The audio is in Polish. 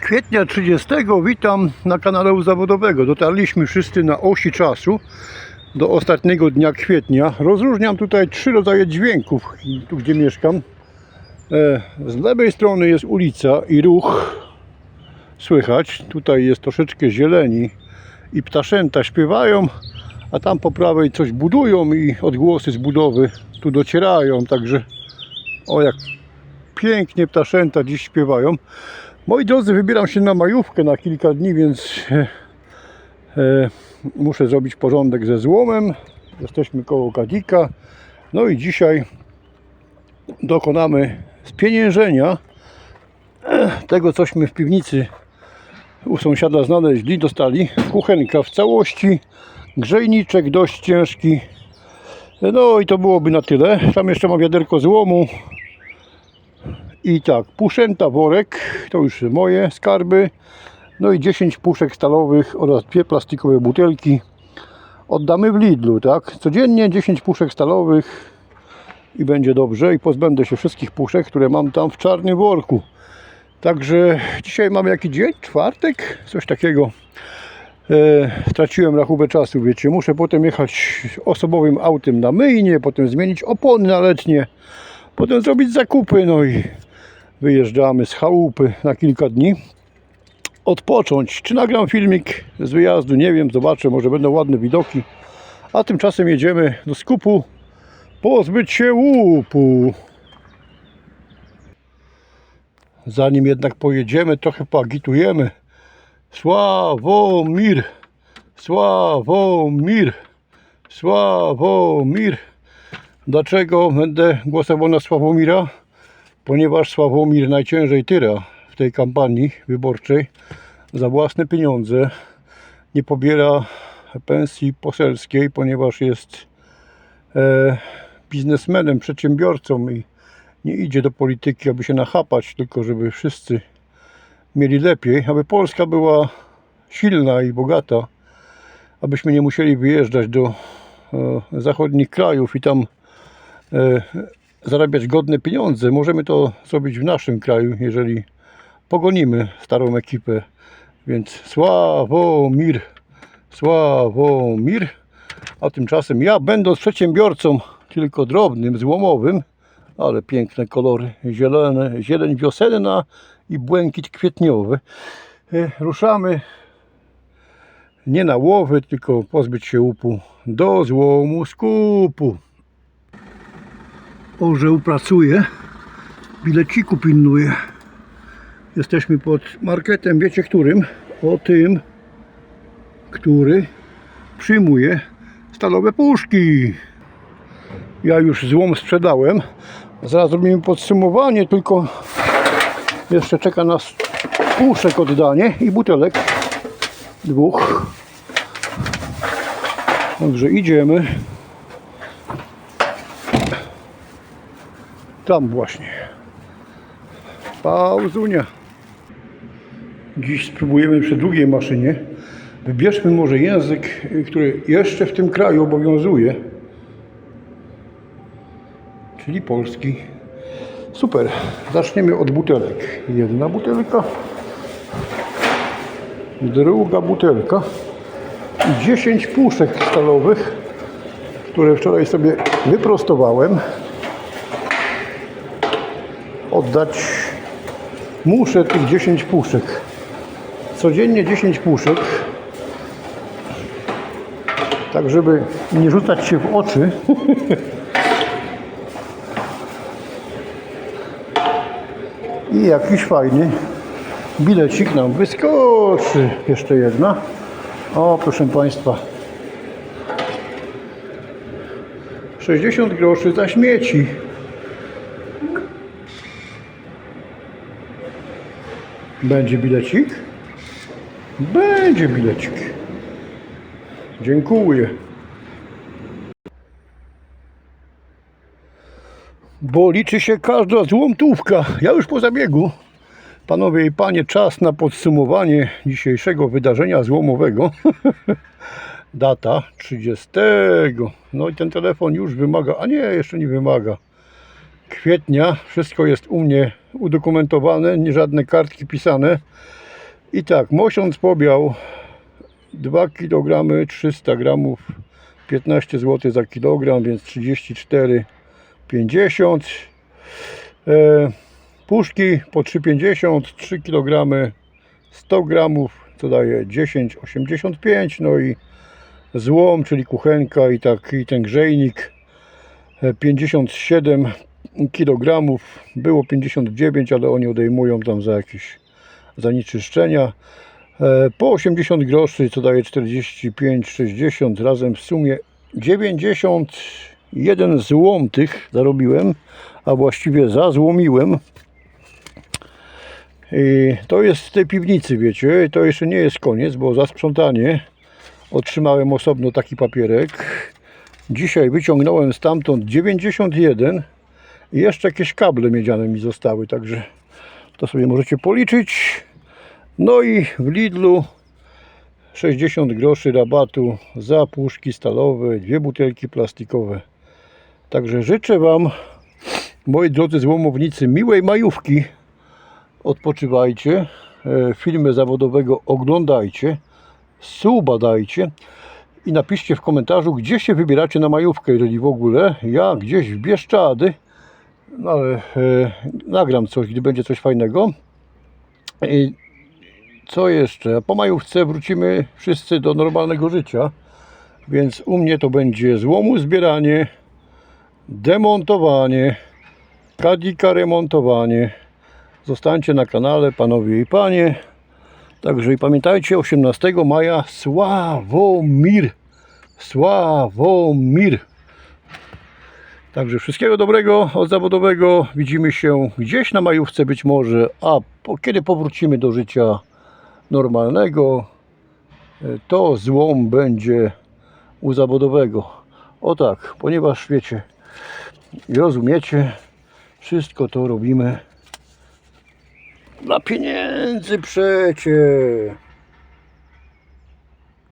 kwietnia 30 witam na kanale zawodowego. Dotarliśmy wszyscy na osi czasu do ostatniego dnia kwietnia. Rozróżniam tutaj trzy rodzaje dźwięków, tu gdzie mieszkam. E, Z lewej strony jest ulica i ruch słychać. Tutaj jest troszeczkę zieleni i ptaszęta śpiewają, a tam po prawej coś budują i odgłosy z budowy tu docierają. Także o jak pięknie ptaszęta dziś śpiewają. Moi drodzy, wybieram się na majówkę na kilka dni, więc e, e, muszę zrobić porządek ze złomem. Jesteśmy koło Kadika. No i dzisiaj dokonamy spieniężenia e, tego, cośmy w piwnicy u sąsiada znaleźli. Dostali kuchenka w całości, grzejniczek dość ciężki. No i to byłoby na tyle. Tam jeszcze mam wiaderko złomu, i tak, puszęta worek, to już moje skarby. No i 10 puszek stalowych oraz dwie plastikowe butelki. Oddamy w Lidlu, tak? Codziennie 10 puszek stalowych i będzie dobrze. I pozbędę się wszystkich puszek, które mam tam w czarnym worku. Także dzisiaj mamy jaki dzień? Czwartek? Coś takiego. E, rachubę czasu, wiecie. Muszę potem jechać osobowym autem na myjnie, potem zmienić opony na letnie, potem zrobić zakupy, no i wyjeżdżamy z chałupy na kilka dni. Odpocząć. Czy nagram filmik z wyjazdu? Nie wiem, zobaczę, może będą ładne widoki. A tymczasem jedziemy do skupu pozbyć się łupu. Zanim jednak pojedziemy, trochę poagitujemy. Sławomir, Sławomir, Sławomir. Dlaczego będę głosował na Sławomira? Ponieważ Sławomir najciężej tyra w tej kampanii wyborczej za własne pieniądze. Nie pobiera pensji poselskiej, ponieważ jest e, biznesmenem, przedsiębiorcą i nie idzie do polityki, aby się nachapać, tylko żeby wszyscy mieli lepiej, aby Polska była silna i bogata, abyśmy nie musieli wyjeżdżać do e, zachodnich krajów i tam e, zarabiać godne pieniądze. Możemy to zrobić w naszym kraju, jeżeli pogonimy starą ekipę. Więc Sławomir, Sławomir. A tymczasem ja, będąc przedsiębiorcą, tylko drobnym, złomowym, ale piękne kolory, zielone, zieleń wiosenna i błękit kwietniowy. e, Ruszamy nie na łowy, tylko pozbyć się łupu do złomu skupu. Orzeł pracuje, bileciku pilnuje. Jesteśmy pod marketem, wiecie którym? O tym, który przyjmuje stalowe puszki. Ja już złom sprzedałem. Zaraz zrobimy podsumowanie, tylko jeszcze czeka nas puszek oddanie i butelek dwóch. Także idziemy. Tam właśnie. Pauzunia. Dziś spróbujemy przy drugiej maszynie. Wybierzmy może język, y, który jeszcze w tym kraju obowiązuje. Czyli polski. Super. Zaczniemy od butelek. Jedna butelka. Druga butelka. I 10 puszek stalowych, które wczoraj sobie wyprostowałem oddać. Muszę tych 10 puszek. Codziennie 10 puszek. Tak, żeby nie rzucać się w oczy. I jakiś fajny bilecik nam wyskoczy. Jeszcze jedna. O, proszę Państwa. 60 groszy za śmieci. Będzie bilecik? Będzie bilecik. Dziękuję. Bo liczy się każda złomtówka. Ja już po zabiegu. Panowie i panie, czas na podsumowanie dzisiejszego wydarzenia złomowego. Data 30. No i ten telefon już wymaga, a nie, jeszcze nie wymaga. Kwietnia. Wszystko jest u mnie udokumentowane, nie żadne kartki pisane. I tak, mosiąc pobiał 2 kg 300 gramów 15 zł za kilogram, więc 34,50 e, Puszki po 3,50 3 kg 100 gramów, co daje 10,85 no i złom, czyli kuchenka i taki ten grzejnik e, 57 kg było 59, ale oni odejmują tam za jakieś zanieczyszczenia E, po 80 groszy, co daje 45,60 razem w sumie 91 złotych zarobiłem, a właściwie zazłomiłem. I to jest w tej piwnicy, wiecie, to jeszcze nie jest koniec, bo za sprzątanie otrzymałem osobno taki papierek. Dzisiaj wyciągnąłem stamtąd 91 i jeszcze jakieś kable miedziane mi zostały, także to sobie możecie policzyć. No i w Lidlu 60 groszy rabatu za puszki stalowe, dwie butelki plastikowe. Także życzę Wam, moi drodzy złomownicy, miłej majówki. Odpoczywajcie, e, filmy zawodowego oglądajcie, suba dajcie i napiszcie w komentarzu, gdzie się wybieracie na majówkę, jeżeli w ogóle. Ja gdzieś w Bieszczady, no ale e, nagram coś, gdy będzie coś fajnego. I co jeszcze? Po majówce wrócimy wszyscy do normalnego życia, więc u mnie to będzie złomu zbieranie, demontowanie, kadika remontowanie. Zostańcie na kanale, panowie i panie. Także i pamiętajcie, 18 maja Sławomir. Sławomir. Także wszystkiego dobrego od zawodowego. Widzimy się gdzieś na majówce być może, a po, kiedy powrócimy do życia normalnego, e, to złom będzie u zawodowego. O tak, ponieważ wiecie i rozumiecie, wszystko to robimy dla pieniędzy przecie.